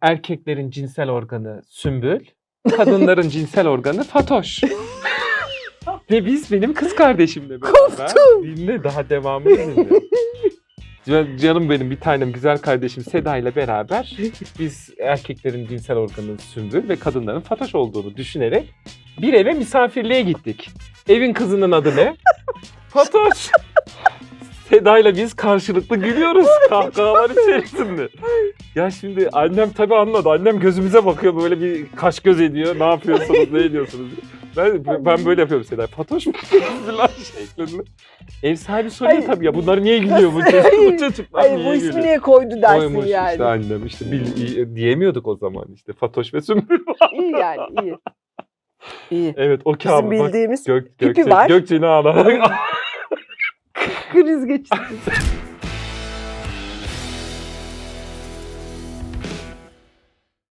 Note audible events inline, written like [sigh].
Erkeklerin cinsel organı sümbül, kadınların [laughs] cinsel organı fatoş. Ve biz benim kız kardeşimle beraber. Dinle daha devamını dinle. [laughs] Can- Canım benim bir tanem güzel kardeşim Seda ile beraber biz erkeklerin cinsel organı sümbül ve kadınların fatoş olduğunu düşünerek bir eve misafirliğe gittik. Evin kızının adı ne? [laughs] Fatoş. Seda ile biz karşılıklı gülüyoruz kahkahalar içerisinde. Ya şimdi annem tabii anladı. Annem gözümüze bakıyor böyle bir kaş göz ediyor. Ne yapıyorsunuz, ne ediyorsunuz? Ben, ben böyle yapıyorum Seda. Fatoş mu? Falan şeklinde. Ev sahibi soruyor Hayır. tabii ya bunlar niye gülüyor bu çocuk? Bu çocuklar Hayır niye bu gülüyor? ismi niye koydu dersin Koymuş yani. işte annem işte bil- diyemiyorduk o zaman işte Fatoş ve Sümbül var. İyi yani iyi. İyi. Evet o Bizim kabus. Bak, bildiğimiz Gök, Gökçe, var. Gökçe'ni ağlamak. Kriz geçirdi. [laughs]